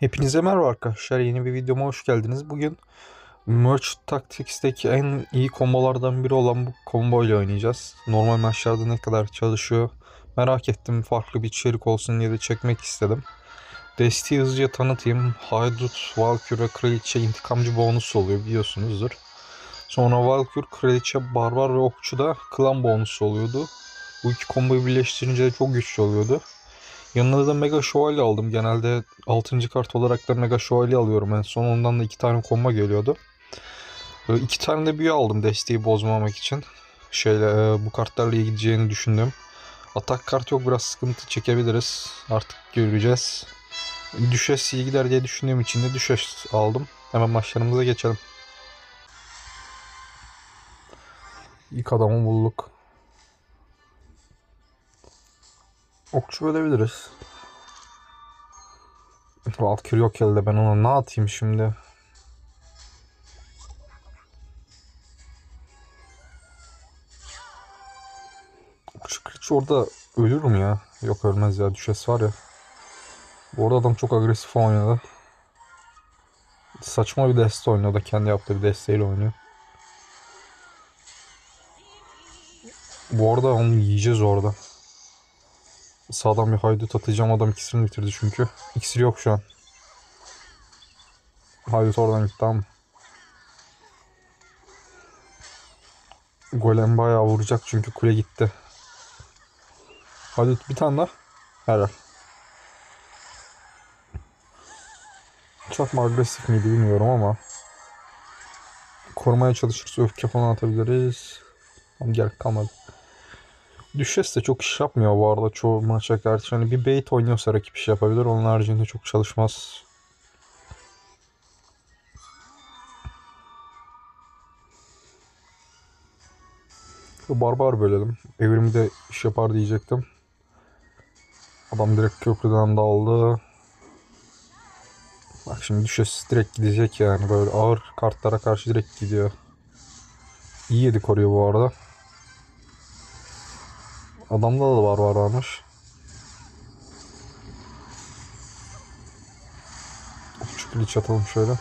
Hepinize merhaba arkadaşlar. Yeni bir videoma hoş geldiniz. Bugün Merge Tactics'teki en iyi kombolardan biri olan bu combo ile oynayacağız. Normal maçlarda ne kadar çalışıyor merak ettim. Farklı bir içerik olsun diye de çekmek istedim. Desteği hızlıca tanıtayım. Haydut, Valkyrie, Kraliçe intikamcı bonus oluyor biliyorsunuzdur. Sonra Valkyrie, Kraliçe, Barbar ve Okçu da klan bonusu oluyordu. Bu iki komboyu birleştirince de çok güçlü oluyordu. Yanına da Mega Şövalye aldım. Genelde 6. kart olarak da Mega Şövalye alıyorum en son. Ondan da 2 tane komba geliyordu. 2 tane de büyü aldım desteği bozmamak için. Şeyle e, bu kartlarla iyi gideceğini düşündüm. Atak kart yok biraz sıkıntı çekebiliriz. Artık göreceğiz. Düşes iyi gider diye düşündüğüm için de düşes aldım. Hemen maçlarımıza geçelim. İlk adamı bulduk. Okçu verebiliriz. Valkyrie yok elde ben ona ne atayım şimdi? Okçu kılıç orada ölür mü ya? Yok ölmez ya düşes var ya. Bu arada adam çok agresif oynadı. Saçma bir deste oynuyor da kendi yaptığı bir desteğiyle oynuyor. Bu arada onu yiyeceğiz orada. Sağdan bir haydut atacağım. Adam ikisini bitirdi çünkü. İksiri yok şu an. Haydut oradan gitti ama. Golem bayağı vuracak çünkü kule gitti. Haydut bir tane daha. Helal. Çok mu agresif miydi bilmiyorum ama. Korumaya çalışırsa öfke falan atabiliriz. Gerek kalmadı. Düşes de çok iş yapmıyor bu arada çoğu maça karşı. Hani bir bait oynuyorsa rakip iş yapabilir. Onun haricinde çok çalışmaz. Barbar bölelim. Evrimi de iş yapar diyecektim. Adam direkt köprüden daldı. Bak şimdi düşes direkt gidecek yani. Böyle ağır kartlara karşı direkt gidiyor. İyi yedi koruyor bu arada. Adamda da var var varmış. Küçük kılıç atalım şöyle.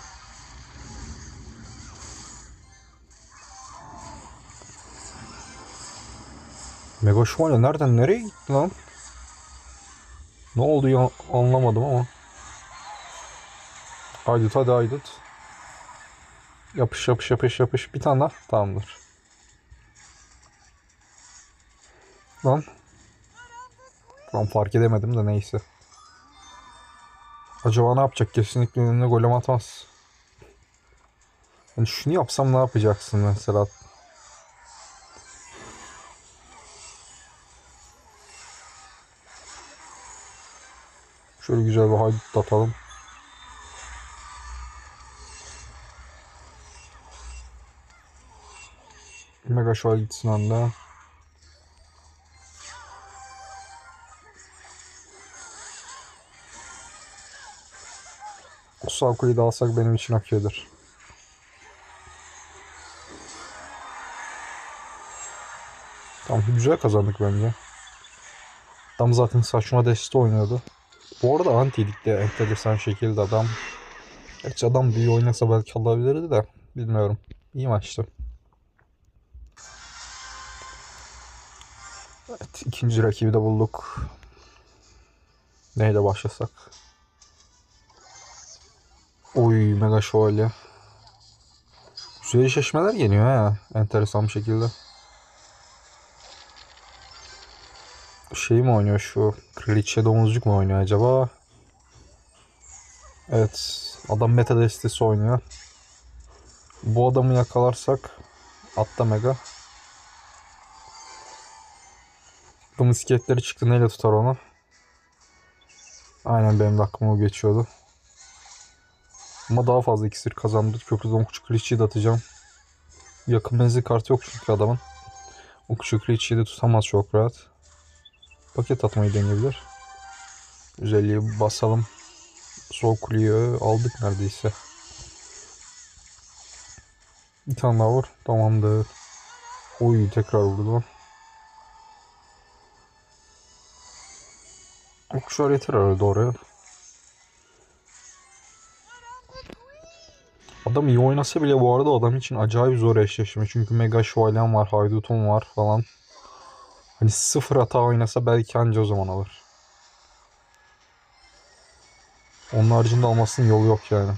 Mega Şövalye nereden nereye gitti lan? Ne oldu ya anlamadım ama. Haydut hadi haydut. Yapış yapış yapış yapış. Bir tane daha. Tamamdır. Lan. Lan fark edemedim de neyse. Acaba ne yapacak? Kesinlikle önüne golem atmaz. Yani şunu yapsam ne yapacaksın mesela? Şöyle güzel bir haydut atalım. Mega şöyle gitsin anda. O Savko'yu da alsak benim için okeydir. Tamam güzel kazandık bence. Adam zaten saçma deste oynuyordu. Bu arada anti de enteresan şekilde adam. Gerçi adam büyü oynasa belki alabilirdi de bilmiyorum. İyi maçtı. Evet ikinci rakibi de bulduk. Neyle başlasak? Oy mega şövalye. Güzel eşleşmeler geliyor ha. Enteresan bir şekilde. Şey mi oynuyor şu? Kraliçe domuzcuk mu oynuyor acaba? Evet. Adam meta destesi oynuyor. Bu adamı yakalarsak atta mega. Bu misketleri çıktı neyle tutar onu? Aynen benim de aklıma geçiyordu. Ama daha fazla iksir kazandı. Köprüden okçu kraliçeyi de atacağım. Yakın menzil kartı yok çünkü adamın. Okçu kraliçeyi de tutamaz çok rahat. Paket atmayı deneyebilir. Özelliği basalım. Sol kuleyi aldık neredeyse. Bir tane daha var. Tamamdır. Oy tekrar vurdu. Okçular yeter herhalde oraya. Adam iyi oynasa bile bu arada adam için acayip zor eşleşme. Çünkü Mega Şövalyen var, Haydut'un var falan. Hani sıfır hata oynasa belki anca o zaman alır. Onun haricinde almasının yolu yok yani.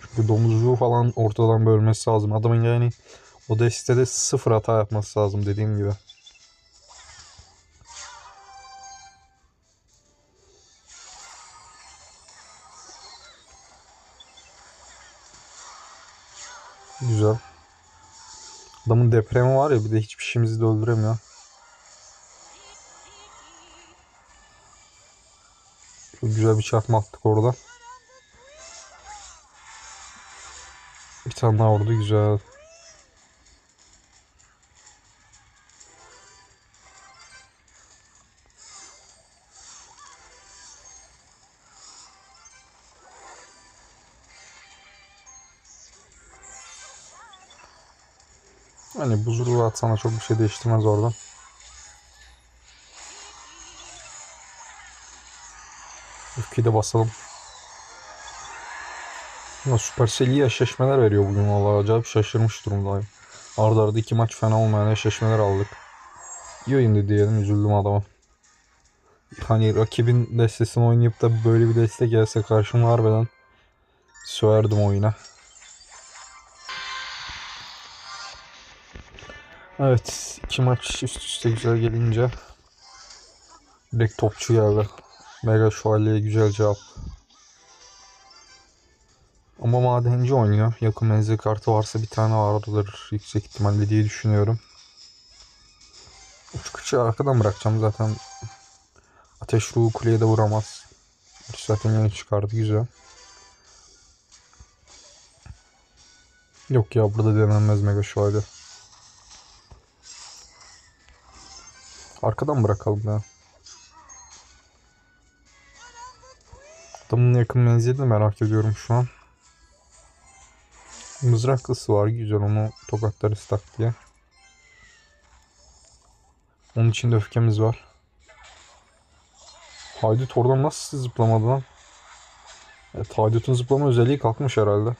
Çünkü domuzluğu falan ortadan bölmesi lazım. Adamın yani o destede sıfır hata yapması lazım dediğim gibi. Güzel. Adamın depremi var ya bir de hiçbir şeyimizi de öldüremiyor. Çok güzel bir çarpma attık orada. Bir tane daha vurdu güzel. Hani buzulu atsana çok bir şey değiştirmez orada. Öfkeyi de basalım. Ya Supercell iyi eşleşmeler veriyor bugün valla. Acayip şaşırmış durumdayım. Arda arda iki maç fena olmayan eşleşmeler aldık. İyi oyundu diyelim. Üzüldüm adama. Hani rakibin destesini oynayıp da böyle bir deste gelse karşıma harbiden söverdim oyuna. Evet. iki maç üst üste güzel gelince direkt topçu geldi. Mega Şövalye'ye güzel cevap. Ama madenci oynuyor. Yakın menzil kartı varsa bir tane vardır yüksek ihtimalle diye düşünüyorum. Uç kıçı arkadan bırakacağım zaten. Ateş ruhu kuleye de vuramaz. Zaten yeni çıkardı güzel. Yok ya burada denenmez mega şövalye. Arkadan bırakalım ya. Adamın yakın menzilini merak ediyorum şu an. Mızraklısı var güzel onu tokatlarız tak diye. Onun için de öfkemiz var. Haydut oradan nasıl zıplamadı lan? Evet Haydut'un zıplama özelliği kalkmış herhalde.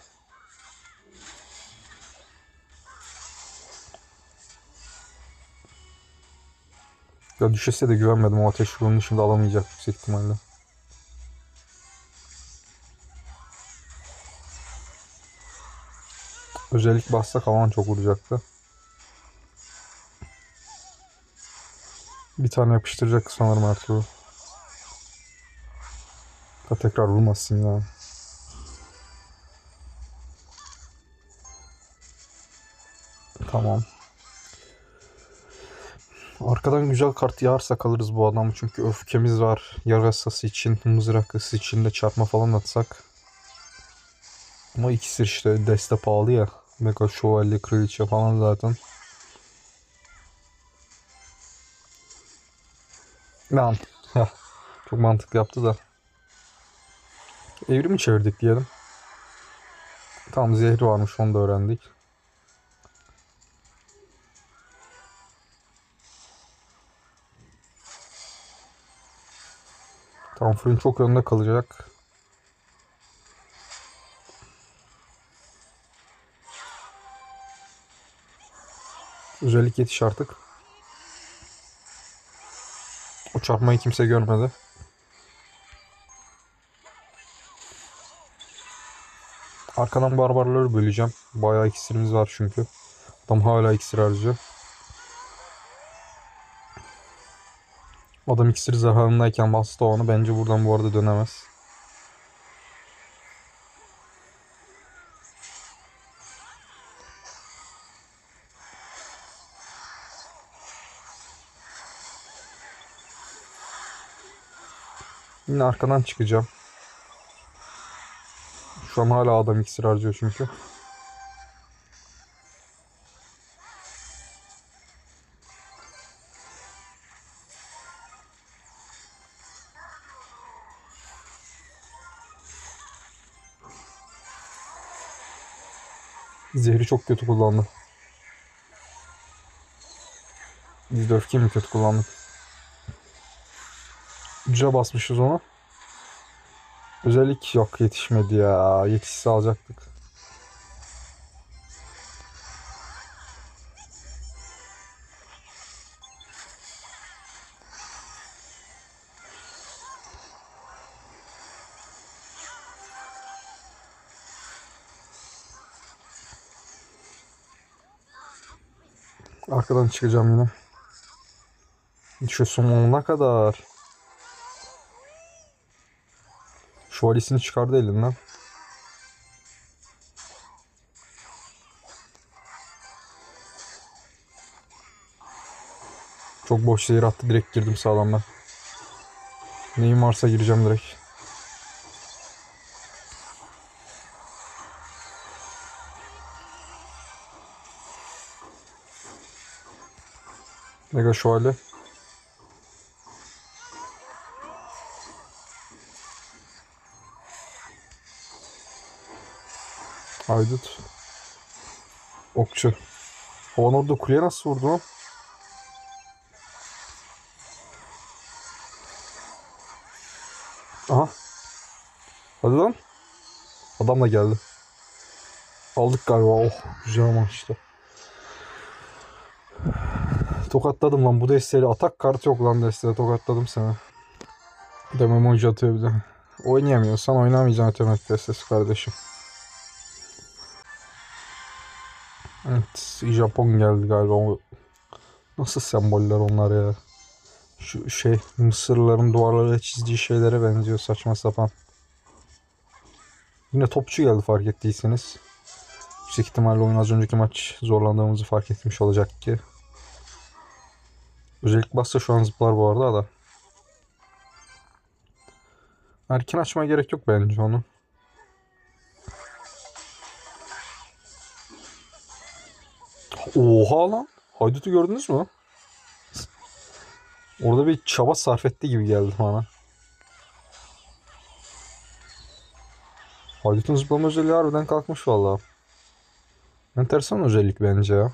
Ya düşese de güvenmedim o ateş ruhunu şimdi alamayacak yüksek ihtimalle. Özellik bassak alan çok vuracaktı. Bir tane yapıştıracak sanırım Ertuğrul. Ha tekrar vurmasın ya. Tamam. Arkadan güzel kart yağarsa kalırız bu adamı çünkü öfkemiz var. Yarasası için, mızraklısı için de çarpma falan atsak. Ama ikisi işte deste pahalı ya. Mega Şövalye, Kraliçe falan zaten. Lan. Çok mantıklı yaptı da. Evrimi çevirdik diyelim. Tamam zehri varmış onu da öğrendik. Tamam fırın çok önde kalacak. Özellik yetiş artık. O çarpmayı kimse görmedi. Arkadan barbarları böleceğim. Bayağı iksirimiz var çünkü. Adam hala iksir harcıyor. Adam iksir zararındayken bastı onu. Bence buradan bu arada dönemez. Yine arkadan çıkacağım. Şu an hala adam iksir harcıyor çünkü. Zehri çok kötü kullandı. Biz de öfkeyi mi kötü kullandık? Güce basmışız ona. Özellik yok yetişmedi ya. Yetişse alacaktık. Arkadan çıkacağım yine. Şu sonuna kadar. Şövalyesini çıkardı elinden. Çok boş zehir attı. Direkt girdim sağlam ben. Neyim varsa gireceğim direkt. Mega şövalye. Haydut. Okçu. Havan orada kuleye nasıl vurdu lan? Aha. Hadi lan. Adam da geldi. Aldık galiba. Oh. Güzel maçtı. Tokatladım lan bu desteğiyle. Atak kartı yok lan desteğe. Tokatladım seni. Bir de memoji atıyor bir de. Oynayamıyorsan oynamayacaksın otomatik destesi kardeşim. Evet. Japon geldi galiba. Nasıl semboller onlar ya? Şu şey Mısırlıların duvarlara çizdiği şeylere benziyor saçma sapan. Yine topçu geldi fark ettiyseniz. Yüksek ihtimalle oyun az önceki maç zorlandığımızı fark etmiş olacak ki. Özellik bassa şu an zıplar bu arada da. Erken açmaya gerek yok bence onu. Oha lan. Haydut'u gördünüz mü? Orada bir çaba sarf etti gibi geldi bana. Haydut'un zıplama özelliği harbiden kalkmış valla. Enteresan özellik bence ya.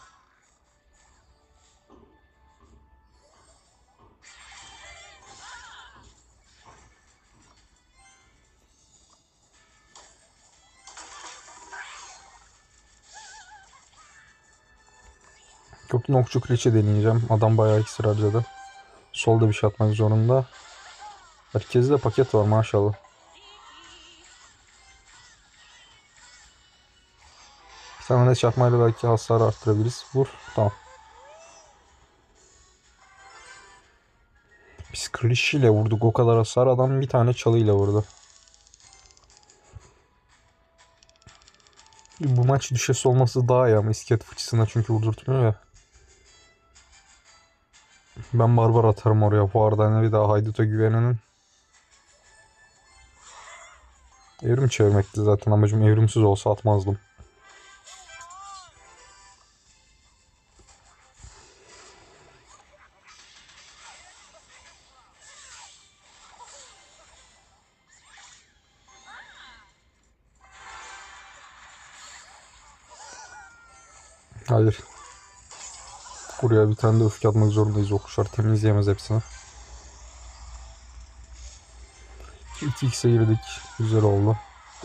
Köprü okçu kliçe deneyeceğim. Adam bayağı iksir harcadı. Solda bir şey atmak zorunda. Herkeste de paket var maşallah. Bir tane de çarpmayla belki hasarı arttırabiliriz. Vur. Tamam. Biz klişiyle vurduk o kadar hasar. Adam bir tane çalıyla vurdu. Bu maç düşesi olması daha iyi ama iskelet fıçısına çünkü vurdurtmuyor ya. Ben barbar atarım oraya bu arada hani bir daha Haydut'a güvenenin. Evrim çevirmekti zaten amacım evrimsiz olsa atmazdım. Hayır. Buraya bir tane de öfke atmak zorundayız. O kuşlar temizleyemez hepsini. 2x'e girdik. Güzel oldu.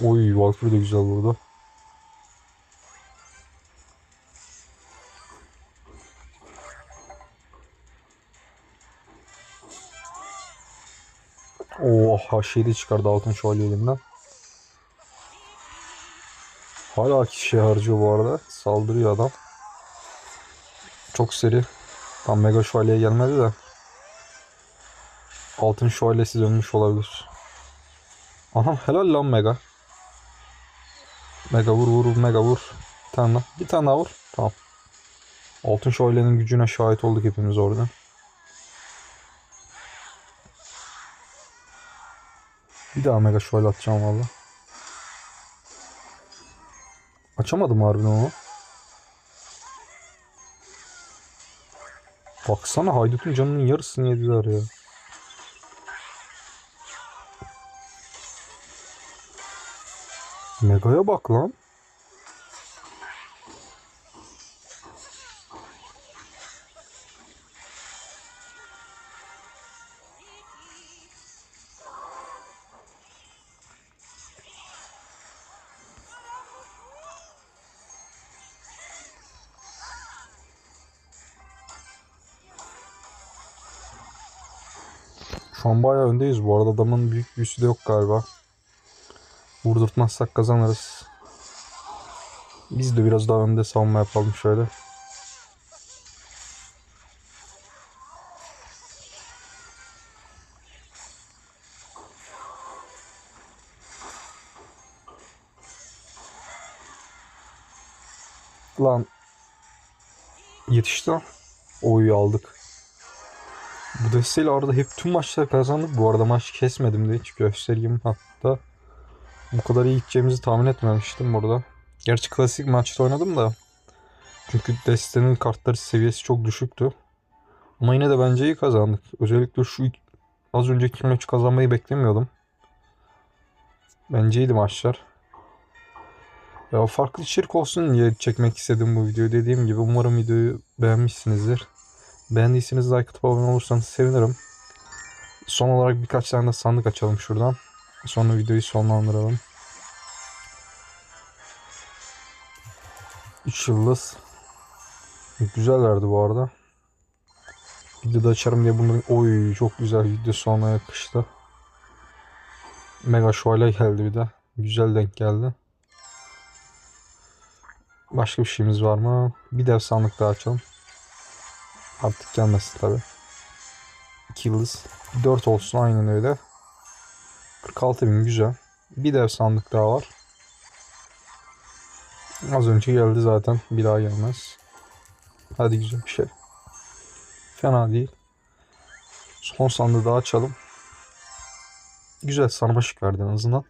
Oy Valkyrie de güzel vurdu. Oha şeyde çıkardı altın şövalye elinden. Hala kişi harcıyor bu arada. Saldırıyor adam. Çok seri. Tam mega şövalye gelmedi de. Altın şövalyesi dönmüş olabilir. Aha helal lan mega. Mega vur vur mega vur. Bir tane daha. Bir tane daha vur. Tamam. Altın şövalyenin gücüne şahit olduk hepimiz orada. Bir daha mega şövalye atacağım valla. Açamadım harbiden onu. Baksana haydutun canının yarısını yediler ya. Mega'ya bak lan. Şu an bayağı öndeyiz. Bu arada adamın büyük büyüsü de yok galiba. Vurdurtmazsak kazanırız. Biz de biraz daha önde savunma yapalım şöyle. Lan yetişti. Oyu aldık. Bu desteğiyle arada hep tüm maçları kazandık. Bu arada maç kesmedim de hiç göstereyim hatta. Bu kadar iyi gideceğimizi tahmin etmemiştim burada. Gerçi klasik maçta oynadım da. Çünkü destenin kartları seviyesi çok düşüktü. Ama yine de bence iyi kazandık. Özellikle şu az önceki maçı kazanmayı beklemiyordum. Bence iyiydi maçlar. Ya farklı içerik olsun diye çekmek istedim bu videoyu. Dediğim gibi umarım videoyu beğenmişsinizdir. Beğendiyseniz like atıp abone olursanız sevinirim. Son olarak birkaç tane de sandık açalım şuradan. Sonra videoyu sonlandıralım. 3 yıldız. Güzel verdi bu arada. Videoda açarım diye bunu... Oy çok güzel video sonuna yakıştı. Mega şövalye geldi bir de. Güzel denk geldi. Başka bir şeyimiz var mı? Bir dev sandık daha açalım. Artık gelmesin tabi. 2 yıldız. 4 olsun aynen öyle. 46 bin güzel. Bir dev sandık daha var. Az önce geldi zaten. Bir daha gelmez. Hadi güzel bir şey. Fena değil. Son sandığı daha açalım. Güzel sarmaşık verdi en azından.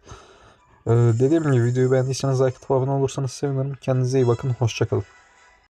Ee, dediğim gibi videoyu beğendiyseniz like atıp abone olursanız sevinirim. Kendinize iyi bakın. Hoşçakalın.